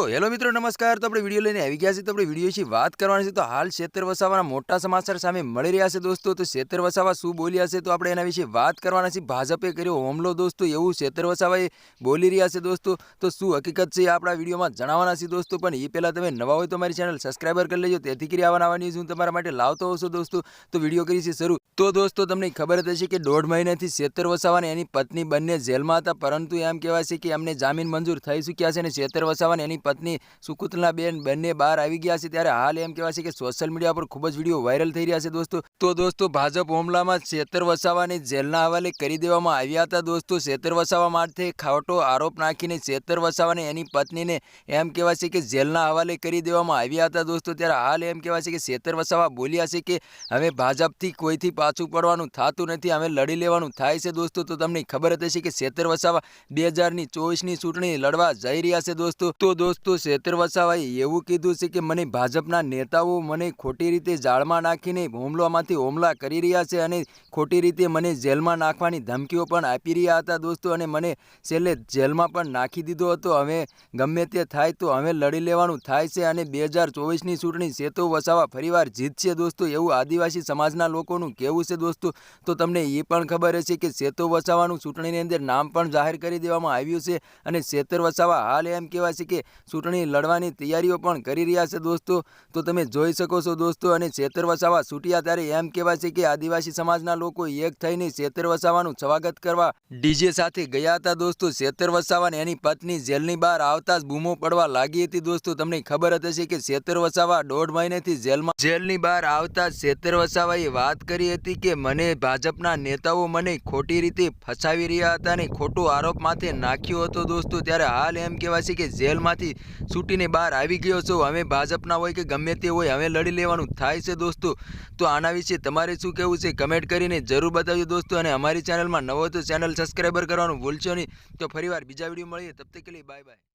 તો હેલો મિત્રો, નમસ્કાર. તો આપણે વીડિયો લઈને આવી ગયા છીએ. તો આપણે વીડિયો વિશે વાત કરવાની છે. તો હાલ શેતર વસાવાના મોટા સમાચાર સામે મળી રહ્યા છે દોસ્તો. તો શેતર વસાવા શું બોલ્યા છે? તો આપણે એના વિશે વાત કરવાના છે ભાજપે કર્યો હુમલો દોસ્તો. એવું શેતર વસાવાએ બોલી રહ્યા છે દોસ્તો. તો શું હકીકત છે આપણા વિડીયોમાં જણાવવાના છે દોસ્તો. પણ એ પહેલાં તમે નવા હોય તો મારી ચેનલ સબસ્ક્રાઈબર કરી લેજો. તેથી કરી આવવાના ન્યૂઝ હું તમારા માટે લાવતો હોઉં છું દોસ્તો. તો વીડિયો કરી છે શરૂ. તો દોસ્તો, તમને ખબર જ હશે કે દોઢ મહિનાથી શેતર વસાવા એની પત્ની બંને જેલમાં હતા. પરંતુ એમ કહેવાય છે કે એમને જામીન મંજૂર થઈ ચૂક્યા છે અને શેતર વસાવાને એની પત્ની સુકુતલા બેન બંને બહાર આવી ગયા છે ત્યારે હાલ એમ કહેવાય છે કે સોશિયલ મીડિયા પર ખૂબ જ વીડિયો વાયરલ થઈ રહ્યા છે દોસ્તો. તો દોસ્તો, ભાજપ હુમલામાં શેતર વસાવાની જેલના હવાલે કરી દેવામાં આવ્યા હતા દોસ્તો. શેતર વસાવા માટે ખાટો આરોપ નાખીને શેતર વસાવાને એની પત્નીને એમ કહેવાય છે કે જેલના હવાલે કરી દેવામાં આવ્યા હતા દોસ્તો. ત્યારે હાલ એમ કહેવાય છે કે શેતર વસાવા બોલ્યા છે કે હવે ભાજપથી કોઈથી પાછું પડવાનું થતું નથી, હવે લડી લેવાનું થાય છે દોસ્તો. તો તમને ખબર હતી કે શેતર વસાવા બે હજારની ચોવીસની ચૂંટણી લડવા જઈ રહ્યા છે દોસ્તો. તો દોસ્તો શેતર વસાવાએ એવું કીધું છે કે મને ભાજપના નેતાઓ મને ખોટી રીતે જાળમાં નાખીને હુમલામાંથી હુમલા કરી રહ્યા છે અને ખોટી રીતે મને જેલમાં નાખવાની ધમકીઓ પણ આપી રહ્યા હતા દોસ્તો અને મને છેલ્લે જેલમાં પણ નાખી દીધો હતો. હવે ગમે તે થાય તો હવે લડી લેવાનું થાય છે અને બે હજાર ચોવીસની ચૂંટણી શેતો વસાવા ફરીવાર જીતશે દોસ્તો એવું આદિવાસી સમાજના લોકોનું કહેવું છે દોસ્તો. તો તમને એ પણ ખબર હશે કે શેતો વસાવાનું ચૂંટણીની અંદર નામ પણ જાહેર કરી દેવામાં આવ્યું છે અને શેતર વસાવા હાલ એમ કહેવાય છે કે ચૂંટણી લડવાની તૈયારીઓ પણ કરી રહ્યા છે દોસ્તો. તો તમે જોઈ શકો છો દોસ્તો, અને છેતર વસાવા છૂટ્યા ત્યારે એમ કહેવાય છે કે આદિવાસી સમાજના લોકો એક થઈને છેતર વસાવાનું સ્વાગત કરવા ડીજે સાથે ગયા હતા દોસ્તો. છેતર વસાવા અને એની પત્ની જેલની બહાર આવતા જ બૂમો પડવા લાગી હતી દોસ્તો. તમને ખબર હતી કે છેતર વસાવા દોઢ મહિનેથી જેલમાં જેલની બહાર આવતા જ શેતર વસાવાએ વાત કરી હતી કે મને ભાજપના નેતાઓ મને ખોટી રીતે ફસાવી રહ્યા હતા અને ખોટો આરોપ માથે નાખ્યો હતો દોસ્તો. ત્યારે હાલ એમ કહેવાય છે કે જેલમાંથી છૂટીને બહાર આવી ગયો છો. હવે ભાજપના હોય કે ગમે તે હોય હવે લડી લેવાનું થાય છે દોસ્તો. તો આના વિશે તમારે શું કહેવું છે? કમેન્ટ કરીને જરૂર બતાવજો દોસ્તો અને અમારી ચેનલમાં નવો તો ચેનલ સબસ્ક્રાઈબર કરવાનું ભૂલશો નહીં. તો ફરીવાર બીજા વીડિયો મળીએ. તબ તક કે બાય બાય